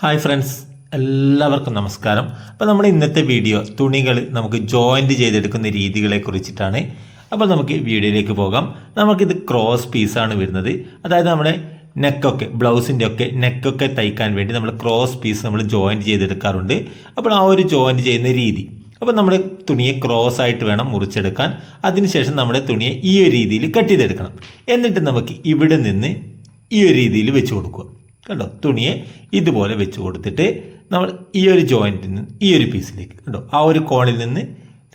Hi friends എല്ലാവർക്കും നമസ്കാരം. അപ്പോൾ നമ്മുടെ ഇന്നത്തെ വീഡിയോ തുണികൾ നമുക്ക് ജോയിന്റ് ചെയ്തെടുക്കുന്ന രീതികളെ കുറിച്ചിട്ടാണ്. അപ്പോൾ നമുക്ക് വീഡിയോയിലേക്ക് പോകാം. നമുക്കിത് ക്രോസ് പീസാണ് വരുന്നത്. അതായത് നമ്മുടെ നെക്കൊക്കെ ബ്ലൗസിന്റെ ഒക്കെ നെക്കൊക്കെ തയ്ക്കാൻ വേണ്ടി നമ്മൾ ക്രോസ് പീസ് നമ്മൾ ജോയിന്റ് ചെയ്തെടുക്കാറുണ്ട്. അപ്പോൾ ആ ഒരു ജോയിന്റ് ചെയ്യുന്ന രീതി. അപ്പോൾ നമ്മൾ തുണിയെ ക്രോസ് ആയിട്ട് വേണം മുറിച്ചെടുക്കാൻ. അതിനുശേഷം നമ്മുടെ തുണിയെ ഈ ഒരു രീതിയിൽ കട്ട് ചെയ്തെടുക്കണം. എന്നിട്ട് നമുക്ക് ഇവിടെ നിന്ന് ഈ ഒരു രീതിയിൽ വെച്ച് കൊടുക്കുക. കണ്ടോ? തുണിയെ ഇതുപോലെ വെച്ച് കൊടുത്തിട്ട് നമ്മൾ ഈ ഒരു ജോയിന്റിൽ നിന്ന് ഈ ഒരു പീസിലേക്ക് കണ്ടോ? ആ ഒരു കോണിൽ നിന്ന്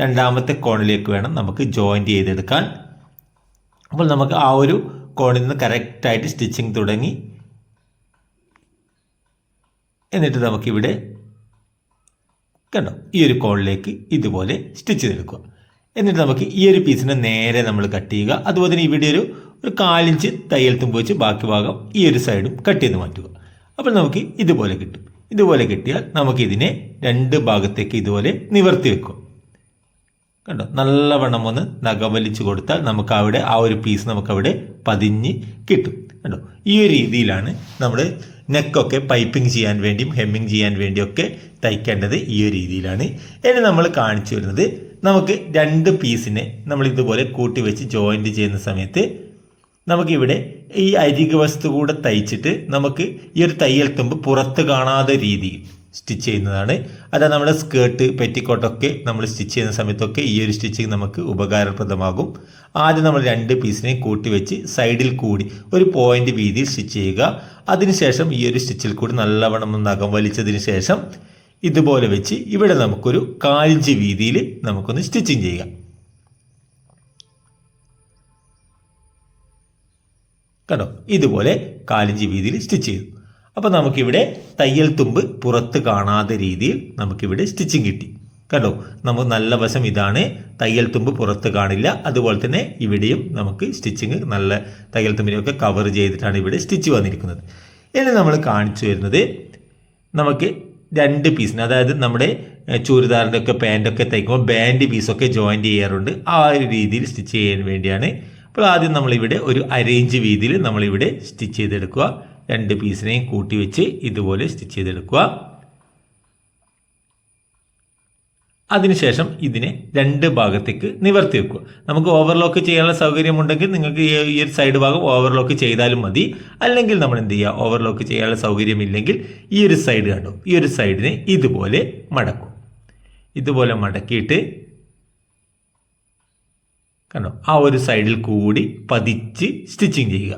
രണ്ടാമത്തെ കോണിലേക്ക് വേണം നമുക്ക് ജോയിന്റ് ചെയ്തെടുക്കാൻ. അപ്പോൾ നമുക്ക് ആ ഒരു കോണിൽ നിന്ന് കറക്റ്റായിട്ട് സ്റ്റിച്ചിങ് തുടങ്ങി. എന്നിട്ട് നമുക്കിവിടെ കണ്ടോ? ഈ ഒരു കോണിലേക്ക് ഇതുപോലെ സ്റ്റിച്ച് ചെയ്തെടുക്കുക. എന്നിട്ട് നമുക്ക് ഈ ഒരു പീസിനെ നേരെ നമ്മൾ കട്ട് ചെയ്യുക. അതുപോലെ തന്നെ ഇവിടെ ഒരു ഒരു കാലിഞ്ച് തയ്യൽ തുമ്പ് വെച്ച് ബാക്കി ഭാഗം ഈ ഒരു സൈഡും കട്ട് ചെയ്ത് മാറ്റുക. അപ്പോൾ നമുക്ക് ഇതുപോലെ കിട്ടും. ഇതുപോലെ കിട്ടിയാൽ നമുക്കിതിനെ രണ്ട് ഭാഗത്തേക്ക് ഇതുപോലെ നിവർത്തി വെക്കുക. കണ്ടോ? നല്ലവണ്ണം ഒന്ന് നഖവലിച്ച് കൊടുത്താൽ നമുക്ക് അവിടെ ആ ഒരു പീസ് നമുക്കവിടെ പതിഞ്ഞ് കിട്ടും. കണ്ടോ? ഈ ഒരു രീതിയിലാണ് നമ്മൾ നെക്കൊക്കെ പൈപ്പിംഗ് ചെയ്യാൻ വേണ്ടിയും ഹെമ്മിങ് ചെയ്യാൻ വേണ്ടിയൊക്കെ തയ്ക്കേണ്ടത് ഈ ഒരു രീതിയിലാണ്. ഇനി നമ്മൾ കാണിച്ചു വരുന്നത് നമുക്ക് രണ്ട് പീസിനെ നമ്മൾ ഇതുപോലെ കൂട്ടി വെച്ച് ജോയിന്റ് ചെയ്യുന്ന സമയത്ത് നമുക്കിവിടെ ഈ അരിക വസ്തു കൂടെ തയ്ച്ചിട്ട് നമുക്ക് ഈ ഒരു തയ്യൽ തുമ്പ് പുറത്ത് കാണാതെ രീതിയിൽ സ്റ്റിച്ച് ചെയ്യുന്നതാണ്. അതായത് നമ്മുടെ സ്കേർട്ട് പെറ്റിക്കോട്ടൊക്കെ നമ്മൾ സ്റ്റിച്ച് ചെയ്യുന്ന സമയത്തൊക്കെ ഈ ഒരു സ്റ്റിച്ചിങ് നമുക്ക് ഉപകാരപ്രദമാകും. ആദ്യം നമ്മൾ രണ്ട് പീസിനെയും കൂട്ടി വെച്ച് സൈഡിൽ കൂടി ഒരു പോയിന്റ് വീതിയിൽ സ്റ്റിച്ച് ചെയ്യുക. അതിനുശേഷം ഈ ഒരു സ്റ്റിച്ചിൽ കൂടി നല്ലവണ്ണം ഒന്ന് നഖം വലിച്ചതിന് ശേഷം ഇതുപോലെ വെച്ച് ഇവിടെ നമുക്കൊരു കാലിഞ്ച് വീതിയിൽ നമുക്കൊന്ന് സ്റ്റിച്ചിങ് ചെയ്യാം. കണ്ടോ? ഇതുപോലെ കാലിഞ്ച് വീതിയിൽ സ്റ്റിച്ച് ചെയ്തു. അപ്പോൾ നമുക്കിവിടെ തയ്യൽ തുമ്പ് പുറത്ത് കാണാത്ത രീതിയിൽ നമുക്കിവിടെ സ്റ്റിച്ചിങ് കിട്ടി. കണ്ടോ? നമുക്ക് നല്ല വശം ഇതാണ്. തയ്യൽ തുമ്പ് പുറത്ത് കാണില്ല. അതുപോലെ തന്നെ ഇവിടെയും നമുക്ക് സ്റ്റിച്ചിങ് നല്ല തയ്യൽ തുമ്പിനെയൊക്കെ കവർ ചെയ്തിട്ടാണ് ഇവിടെ സ്റ്റിച്ച് വന്നിരിക്കുന്നത്. ഇനി നമ്മൾ കാണിച്ചു വരുന്നത് നമുക്ക് രണ്ട് പീസിന് അതായത് നമ്മുടെ ചൂരിദാറിന്റെ ഒക്കെ പാന്റൊക്കെ തയ്ക്കുമ്പോൾ ബാൻഡ് പീസൊക്കെ ജോയിന്റ് ചെയ്യാറുണ്ട്. ആ ഒരു രീതിയിൽ സ്റ്റിച്ച് ചെയ്യാൻ വേണ്ടിയാണ് അപ്പോൾ ആദ്യം നമ്മളിവിടെ ഒരു അരേഞ്ച് വീതിയിൽ നമ്മളിവിടെ സ്റ്റിച്ച് ചെയ്തെടുക്കുക. രണ്ട് പീസിനെയും കൂട്ടി വെച്ച് ഇതുപോലെ സ്റ്റിച്ച് ചെയ്തെടുക്കുക. അതിനുശേഷം ഇതിനെ രണ്ട് ഭാഗത്തേക്ക് നിവർത്തി വെക്കുക. നമുക്ക് ഓവർലോക്ക് ചെയ്യാനുള്ള സൗകര്യമുണ്ടെങ്കിൽ നിങ്ങൾക്ക് ഈ ഒരു സൈഡ് ഭാഗം ഓവർലോക്ക് ചെയ്താലും മതി. അല്ലെങ്കിൽ നമ്മൾ എന്ത് ചെയ്യുക? ഓവർലോക്ക് ചെയ്യാനുള്ള സൗകര്യമില്ലെങ്കിൽ ഈ ഒരു സൈഡ് കണ്ടു? ഈ ഒരു സൈഡിനെ ഇതുപോലെ മടക്കും. ഇതുപോലെ മടക്കിയിട്ട് കണ്ടോ? ആ ഒരു സൈഡിൽ കൂടി പതിച്ച് സ്റ്റിച്ചിങ് ചെയ്യുക.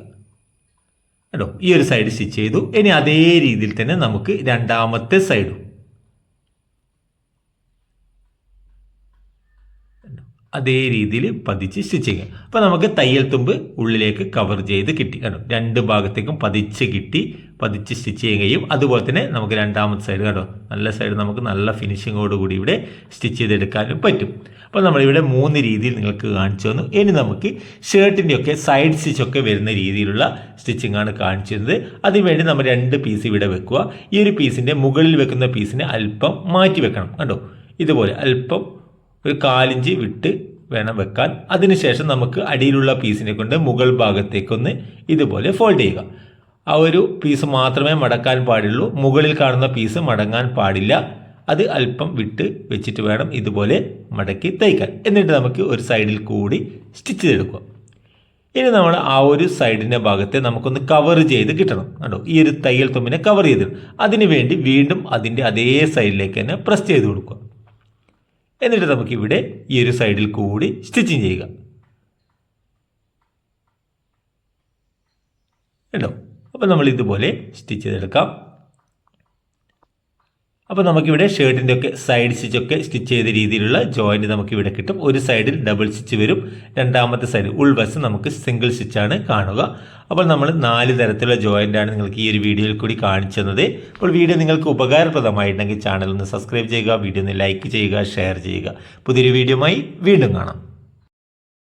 കേട്ടോ ഈ ഒരു സൈഡ് സ്റ്റിച്ച് ചെയ്തു. ഇനി അതേ രീതിയിൽ തന്നെ നമുക്ക് രണ്ടാമത്തെ സൈഡും അതേ രീതിയിൽ പതിച്ച് സ്റ്റിച്ച് ചെയ്യുക. അപ്പോൾ നമുക്ക് തയ്യൽ തുമ്പ് ഉള്ളിലേക്ക് കവർ ചെയ്ത് കിട്ടി. കേട്ടോ രണ്ട് ഭാഗത്തേക്കും പതിച്ച് കിട്ടി. പതിച്ച് സ്റ്റിച്ച് ചെയ്യുകയും അതുപോലെ തന്നെ നമുക്ക് രണ്ടാമത്തെ സൈഡ് കേട്ടോ നല്ല സൈഡ് നമുക്ക് നല്ല ഫിനിഷിങ്ങോട് കൂടി ഇവിടെ സ്റ്റിച്ച് ചെയ്തെടുക്കാനും പറ്റും. അപ്പോൾ നമ്മളിവിടെ മൂന്ന് രീതിയിൽ നിങ്ങൾക്ക് കാണിച്ചു തന്നു. ഇനി നമുക്ക് ഷർട്ടിന്റെ ഒക്കെ സൈഡ് സ്റ്റിച്ചൊക്കെ വരുന്ന രീതിയിലുള്ള സ്റ്റിച്ചിങ് ആണ് കാണിച്ചു തന്നത്. അതിനുവേണ്ടി നമ്മൾ രണ്ട് പീസ് ഇവിടെ വെക്കുക. ഈ ഒരു പീസിന്റെ മുകളിൽ വെക്കുന്ന പീസിനെ അല്പം മാറ്റി വെക്കണം കണ്ടോ? ഇതുപോലെ അല്പം ഒരു കാലിഞ്ച് വിട്ട് വേണം വെക്കാൻ. അതിനുശേഷം നമുക്ക് അടിയിലുള്ള പീസിനെ കൊണ്ട് മുകൾ ഭാഗത്തേക്കൊന്ന് ഇതുപോലെ ഫോൾഡ് ചെയ്യുക. ആ ഒരു പീസ് മാത്രമേ മടക്കാൻ പാടുള്ളൂ. മുകളിൽ കാണുന്ന പീസ് മടങ്ങാൻ പാടില്ല. അത് അല്പം വിട്ട് വെച്ചിട്ട് വേണം ഇതുപോലെ മടക്കി തയ്ക്കാൻ എന്നിട്ട് നമുക്ക് ഒരു സൈഡിൽ കൂടി സ്റ്റിച്ച് ചെയ്തെടുക്കുക. ഇനി നമ്മൾ ആ ഒരു സൈഡിന്റെ ഭാഗത്തെ നമുക്കൊന്ന് കവർ ചെയ്ത് കിട്ടണം. കണ്ടോ? ഈ ഒരു തയ്യൽ തുമ്പിനെ കവർ ചെയ്തിടും അതിനുവേണ്ടി വീണ്ടും അതിന്റെ അതേ സൈഡിലേക്ക് തന്നെ പ്രസ് ചെയ്ത് കൊടുക്കുക. എന്നിട്ട് നമുക്കിവിടെ ഈ ഒരു സൈഡിൽ കൂടി സ്റ്റിച്ചിങ് ചെയ്യുക. കേട്ടോ അപ്പോൾ നമ്മൾ ഇതുപോലെ സ്റ്റിച്ച് ചെയ്തെടുക്കാം. അപ്പോൾ നമുക്കിവിടെ ഷർട്ടിന്റെ ഒക്കെ സൈഡ് സ്റ്റിച്ചൊക്കെ സ്റ്റിച്ച് ചെയ്ത രീതിയിലുള്ള ജോയിന്റ് നമുക്കിവിടെ കിട്ടും. ഒരു സൈഡിൽ ഡബിൾ സ്റ്റിച്ച് വരും. രണ്ടാമത്തെ സൈഡ് ഉൾവശം നമുക്ക് സിംഗിൾ സ്റ്റിച്ചാണ് കാണുക. അപ്പോൾ നമ്മൾ നാല് തരത്തിലുള്ള ജോയിന്റാണ് നിങ്ങൾക്ക് ഈ ഒരു വീഡിയോയിൽ കൂടി കാണിച്ചു തന്നത്. അപ്പോൾ വീഡിയോ നിങ്ങൾക്ക് ഉപകാരപ്രദമായിട്ടുണ്ടെങ്കിൽ ചാനൽ ഒന്ന് സബ്സ്ക്രൈബ് ചെയ്യുക വീഡിയോ ഒന്ന് ലൈക്ക് ചെയ്യുക ഷെയർ ചെയ്യുക. പുതിയൊരു വീഡിയോയുമായി വീണ്ടും കാണാം.